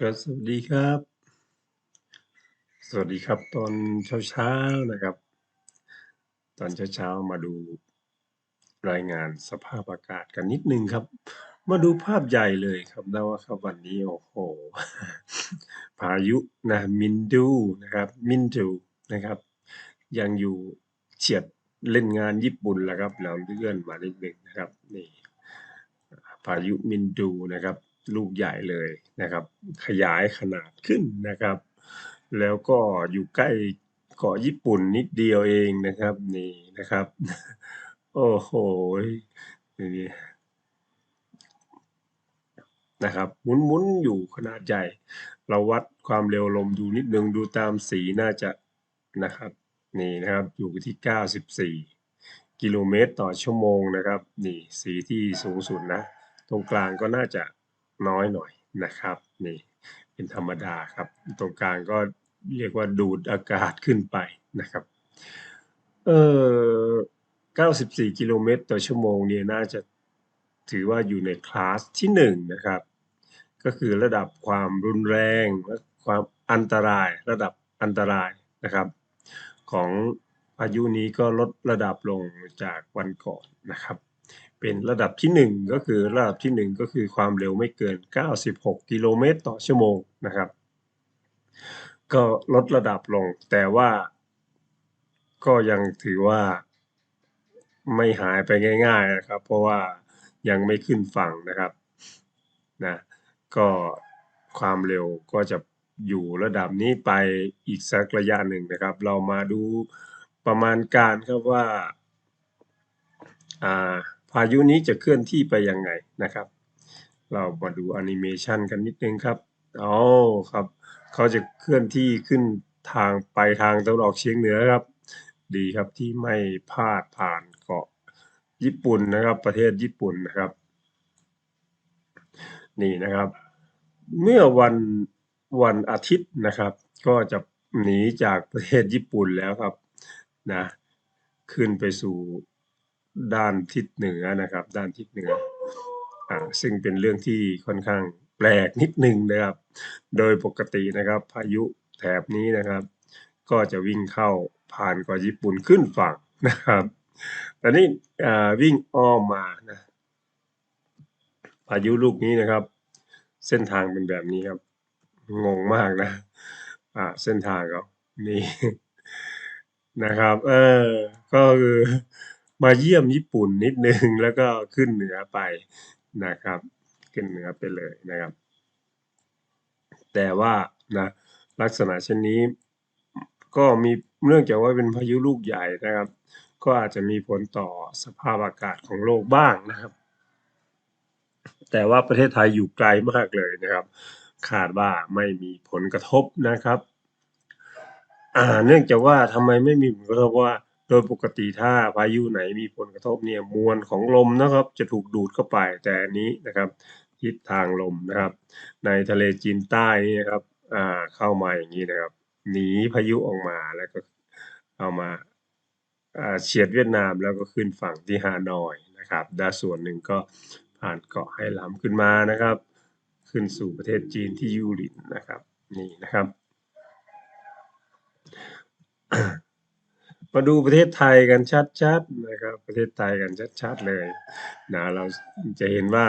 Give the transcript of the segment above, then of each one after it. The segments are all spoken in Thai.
ก็สวัสดีครับ สวัสดีครับ ตอนเช้าๆนะครับ ตอนเช้าๆมาดูรายงานสภาพอากาศกันนิดนึงครับ มาดูภาพใหญ่เลยครับแล้วว่าครับวันนี้โอ้โห พายุนะมินดูนะครับ มินดูนะครับ ยังอยู่เฉียดเล่นงานญี่ปุ่นแล้วครับแล้วเลื่อนมานิดหนึ่งนะครับนี่พายุมินดูนะครับ ลูกใหญ่เลยนะครับ ขยายขนาดขึ้นนะครับ แล้วก็อยู่ใกล้เกาะญี่ปุ่นนิดเดียวเองนะครับนี่นะครับ โอ้โหนี่นะครับหมุนๆอยู่ขนาดใหญ่ เราวัดความเร็วลมดูนิดนึงดูตามสีน่าจะนะครับนี่นะครับอยู่ที่ 94 กิโลเมตรต่อชั่วโมงนะครับ นี่สีที่สูงสุดนะ ตรงกลางก็น่าจะ น้อยหน่อยนะครับนี่เป็นธรรมดาครับ ตรงกลางก็เรียกว่าดูดอากาศขึ้นไปนะครับเอ่อ94 กิโลเมตรต่อชั่วโมงเนี่ยน่าจะถือว่าอยู่ในคลาสที่1นะครับ ก็คือระดับความรุนแรงและความอันตรายระดับอันตรายนะครับ ของพายุนี้ก็ลดระดับลงจากวันก่อนนะครับ เป็นระดับที่ 1 ก็คือระดับที่ 1 ก็คือความเร็วไม่เกิน 96 กิโลเมตรต่อชั่วโมงนะครับ ก็ลดระดับลง แต่ว่าก็ยังถือว่าไม่หายไปง่ายๆนะครับ เพราะว่ายังไม่ขึ้นฝั่งนะครับนะก็ความเร็วก็จะอยู่ระดับนี้ไปอีกสักระยะหนึ่งนะครับ เรามาดูประมาณการครับว่าอ่า พายุนี้จะเคลื่อนที่ไปยังไงนะครับ เรามาดูแอนิเมชันกันนิดนึงครับอ๋อครับ เขาจะเคลื่อนที่ขึ้นทางไปทางตะวันออกเฉียงเหนือครับ ดีครับที่ไม่พลาดผ่านเกาะญี่ปุ่นนะครับ ประเทศญี่ปุ่นนะครับ นี่นะครับ เมื่อวันวันอาทิตย์นะครับ ก็จะหนีจากประเทศญี่ปุ่นแล้วครับนะขึ้นไปสู่ ด้านทิศเหนือนะครับ ด้านทิศเหนืออ่าซึ่งเป็นเรื่องที่ค่อนข้างแปลกนิดนึงนะครับ โดยปกตินะครับ พายุแถบนี้นะครับ ก็จะวิ่งเข้าผ่านเกาะญี่ปุ่นขึ้นฝั่งนะครับแต่นี่วิ่งอ้อมมานะพายุลูกนี้นะครับ เส้นทางเป็นแบบนี้ครับ งงมากนะอ่าเส้นทางเขานี่นะครับ เออ ก็คือ มาเยี่ยมญี่ปุ่นนิดนึง แล้วก็ขึ้นเหนือไปนะครับ ขึ้นเหนือไปเลยนะครับ แต่ว่านะลักษณะเช่นนี้ ก็มีเนื่องจากว่าเป็นพายุลูกใหญ่นะครับ ก็อาจจะมีผลต่อสภาพอากาศของโลกบ้างนะครับ แต่ว่าประเทศไทยอยู่ไกลมากเลยนะครับคาดว่าไม่มีผลกระทบนะครับ อ่า เนื่องจากว่าทำไมไม่มีผลกระทบว่า โดยปกติถ้าพายุไหนมีผลกระทบเนี่ยมวลของลมนะครับ จะถูกดูดเข้าไปแต่อันนี้นะครับทิศทางลมนะครับ ในทะเลจีนใต้นี่นะครับอ่าเข้ามาอย่างนี้นะครับ หนีพายุออกมาแล้วก็เอามาเฉียดเวียดนามแล้วก็ขึ้นฝั่งที่ฮานอยนะครับด้านส่วนหนึ่งก็ผ่านเกาะไหหลำขึ้นมานะครับ ขึ้นสู่ประเทศจีนที่ยูหลินนะครับนี่นะครับ มาดูประเทศไทยกันชัดๆนะครับ ประเทศไทยกันชัดๆเลยนะเราจะเห็นว่า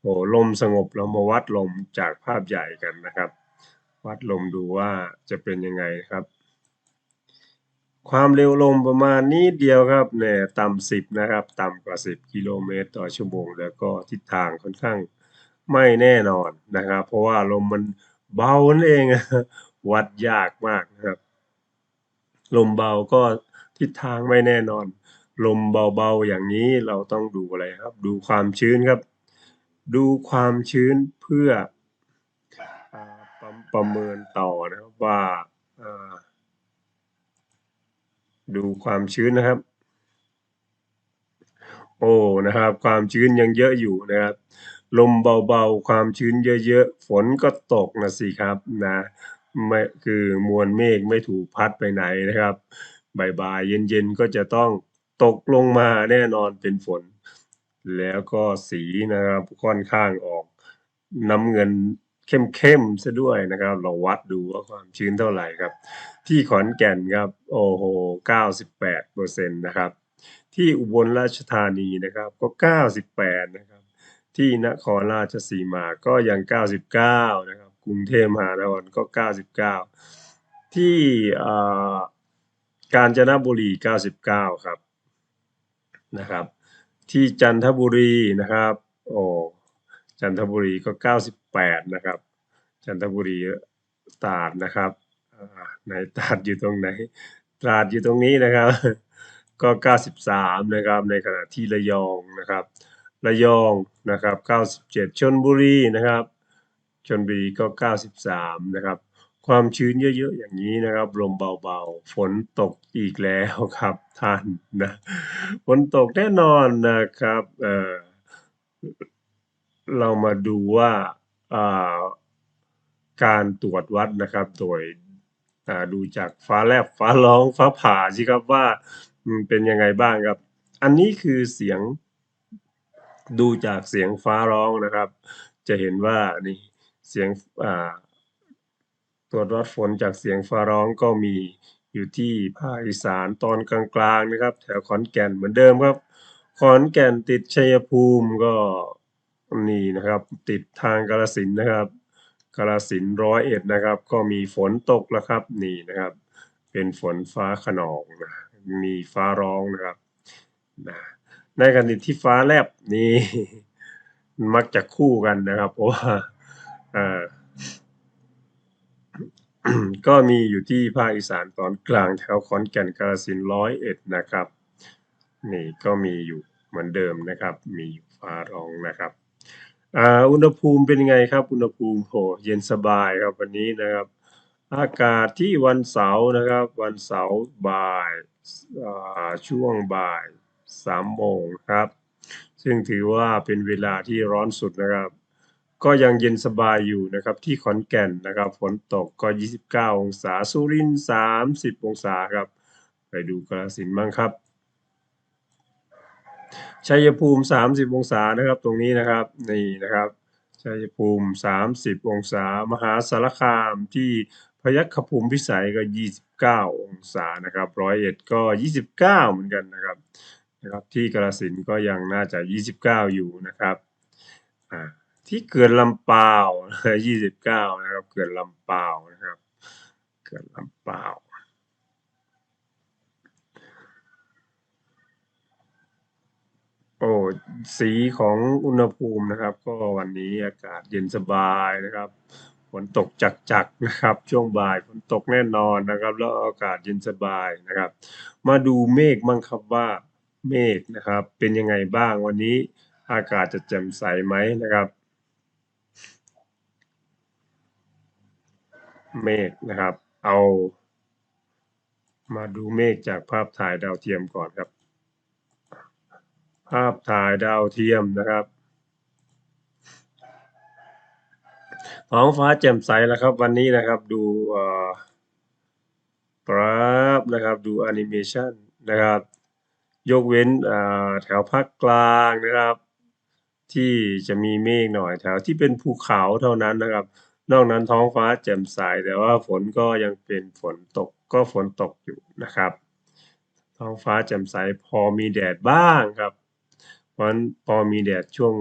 โอ้ลมสงบเรามาวัดลมจากภาพใหญ่กันนะครับ วัดลมดูว่าจะเป็นยังไงครับ ความเร็วลมประมาณนี้เดียวครับเนี่ยต่ำสิบนะครับ ต่ำกว่า 10 กิโลเมตรต่อชั่วโมง แล้วก็ทิศทางค่อนข้างไม่แน่นอนนะครับ เพราะว่าลมมันเบานั่นเองวัดยากมากนะครับ ลมเบาก็ ทิศทางไม่แน่นอน ลมเบาๆอย่างนี้เราต้องดูอะไรครับ ดูความชื้นครับ ดูความชื้นเพื่อประประเมินต่อนะครับว่าดูความชื้นนะครับ โอ้นะครับ ความชื้นยังเยอะอยู่นะครับ ลมเบาๆ ความชื้นเยอะๆ ฝนก็ตกนะสิครับนะไม่คือมวลเมฆไม่ถูกพัดไปไหนนะครับ บ่ายๆ เย็นๆ ก็จะต้องตกลงมาแน่นอนเป็นฝน แล้วก็สีนะครับค่อนข้างออกน้ำเงินเข้มๆซะด้วยนะครับ เราวัดดูว่าความชื้นเท่าไหร่ครับ ที่ขอนแก่นครับโอ้โห98%นะครับ ที่อุบลราชธานีนะครับก็ 98 นะครับ ที่นครราชสีมาก็ยัง 99 นะครับ กรุงเทพมหานครก็ 99 ที่อ่า กาญจนบุรี 99 ครับนะครับ ที่จันทบุรีนะครับโอ้จันทบุรีก็ 98 นะครับ จันทบุรีตราดนะครับอ่าไหนตราดอยู่ตรงไหน ตราดอยู่ตรงนี้นะครับ ก็ 93 นะครับ ในขณะที่ระยองนะครับ ระยองนะครับ 97ชลบุรีนะครับชลบุรีก็ 93 นะครับ ความชื้นเยอะๆ อย่างนี้นะครับ ลมเบาๆ ฝนตกอีกแล้วครับท่านนะฝนตกแน่นอนนะครับเออเรามาดูว่าาการตรวจวัดนะครับ โดยดูจากฟ้าแลบฟ้าร้องฟ้าผ่าสิครับว่าเป็นยังไงบ้างครับ อันนี้คือเสียงดูจากเสียงฟ้าร้องนะครับ จะเห็นว่านี่เสียงอ่า วจวัดฝนจากเสียงฟ้าร้องก็มีอยู่ที่ภาคอีสานตอนกลางๆนะครับ แถวขอนแก่นเหมือนเดิมครับ ขอนแก่นติดชัยภูมิก็นี่นะครับ ติดทางกาฬสินนะครับกาฬสินร้อยเอ็ดนะครับ ก็มีฝนตกแล้วครับนี่นะครับ เป็นฝนฟ้าขนองนะมีฟ้าร้องนะครับนะในขณะที่ฟ้าแลบนี่มักจะคู่กันนะครับ เพราะว่าอ่า ก็มีอยู่ที่ภาคอีสานตอนกลางแถวขอนแก่นกาฬสินร้อยเอ็ดนะครับนี่ก็มีอยู่เหมือนเดิมนะครับ มีฟ้าร้องนะครับอ,อุณหภูมิเป็นยังไงครับ อุณหภูมิโหเย็นสบายครับวันนี้นะครับ อากาศที่วันเสาร์นะครับ วันเสาร์บ่ายช่วงบ่ายสามโมงครับ ซึ่งถือว่าเป็นเวลาที่ร้อนสุดนะครับ ก็ยังเย็นสบายอยู่นะครับที่ขอนแก่นนะครับฝนตกก็ 29 องศาสุรินทร์30 องศาครับ ไปดูกาสินบ้างครับชัยภูมิ 30 องศานะครับตรงนี้นะครับนี่นะครับชัยภูมิ 30 องศา มหาสารคามที่พยัคฆภูมิพิสัยก็ 29 องศานะครับร้อยเอ็ดก็ 29 เหมือนกันนะครับนะครับที่กาสินก็ยังน่าจะ 29 อยู่นะครับอ่า ที่เขื่อนลำปาว29นะครับเขื่อนลำปาวนะครับเขื่อนลำปาวโอ้สีของอุณหภูมินะครับ ก็วันนี้อากาศเย็นสบายนะครับฝนตกจักๆนะครับ ช่วงบ่ายฝนตกแน่นอนนะครับ แล้วอากาศเย็นสบายนะครับ มาดูเมฆบ้างครับว่าเมฆนะครับ เป็นยังไงบ้างวันนี้อากาศจะแจ่มใสไหมนะครับ เมฆนะครับ เอามาดูเมฆจากภาพถ่ายดาวเทียมก่อนครับ ภาพถ่ายดาวเทียมนะครับ ท้องฟ้าแจ่มใสแล้วครับวันนี้นะครับดูเอ่อปรับนะครับดูแอนิเมชันนะครับ ยกเว้นแถวภาคกลางนะครับ ที่จะมีเมฆหน่อยแถวที่เป็นภูเขาเท่านั้นนะครับ นอกนั้นท้องฟ้าแจ่มใสแต่ว่าฝนก็ยังเป็นฝนตกก็ฝนตกอยู่นะครับ ท้องฟ้าแจ่มใสพอมีแดดบ้างครับเพราะฉะนั้นพอมีแดดช่วง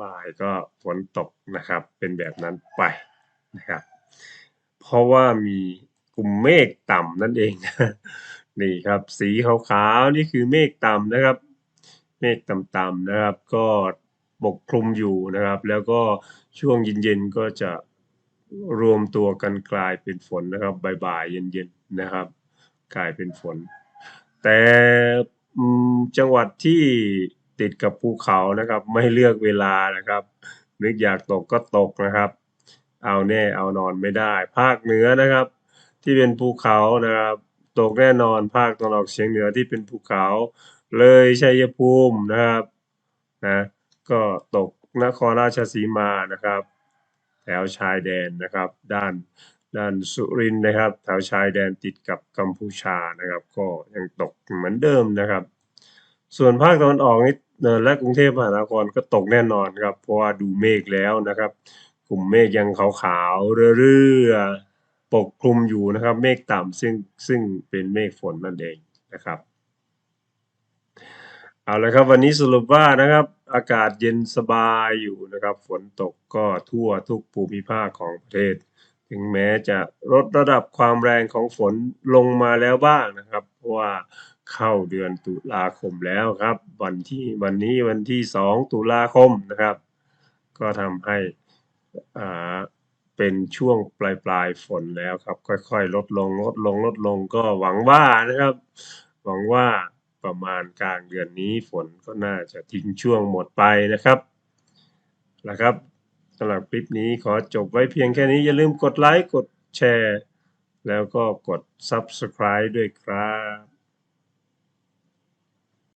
บ่ายก็ฝนตกนะครับ เป็นแบบนั้นไปนะครับ เพราะว่ามีกลุ่มเมฆต่ำนั่นเองนี่ครับสีขาวๆนี่คือเมฆต่ำนะครับ เมฆต่ำๆนะครับ ก็ปกคลุมอยู่นะครับ แล้วก็ช่วงเย็นๆก็จะ รวมตัวกันกลายเป็นฝนนะครับบ่ายๆเย็นๆนะครับ กลายเป็นฝน แต่จังหวัดที่ติดกับภูเขานะครับ ไม่เลือกเวลานะครับ นึกอยากตกก็ตกนะครับ เอาแน่เอานอนไม่ได้ ภาคเหนือนะครับ ที่เป็นภูเขานะครับ ตกแน่นอนภาคตะวันออกเฉียงเหนือที่เป็นภูเขา เลยชัยภูมินะครับนะก็ตกนครราชสีมานะครับ ถวชายแดนนะครับ ด้านด้านสุรินทร์นะครับ แถวชายแดนติดกับกัมพูชานะครับ ก็ยังตกเหมือนเดิมนะครับ ส่วนภาคตะวันออกนี่และกรุงเทพมหานครก็ตกแน่นอนครับ เพราะว่าดูเมฆแล้วนะครับ กลุ่มเมฆยังขาวๆเรื่อๆปกคลุมอยู่นะครับ เมฆต่ำซึ่งซึ่งเป็นเมฆฝนนั่นเองนะครับ เอาละครับวันนี้สรุปว่านะครับ อากาศเย็นสบายอยู่นะครับ ฝนตกก็ทั่วทุกภูมิภาคของประเทศ ถึงแม้จะลดระดับความแรงของฝนลงมาแล้วบ้างนะครับ เพราะว่าเข้าเดือนตุลาคมแล้วครับ วันที่วันนี้วันที่ 2 ตุลาคมนะครับ ก็ทำให้อ่าเป็นช่วงปลายปลายๆฝนแล้วครับ ค่อยๆ ลดลงลดลงลดลงก็หวังว่านะครับ หวังว่า ประมาณกลางเดือนนี้ฝนก็น่าจะทิ้งช่วงหมดไปนะครับนะครับสำหรับคลิปนี้ขอจบไว้เพียงแค่นี้อย่าลืมกดไลค์กดแชร์ แล้วก็กด Subscribe ด้วยครับ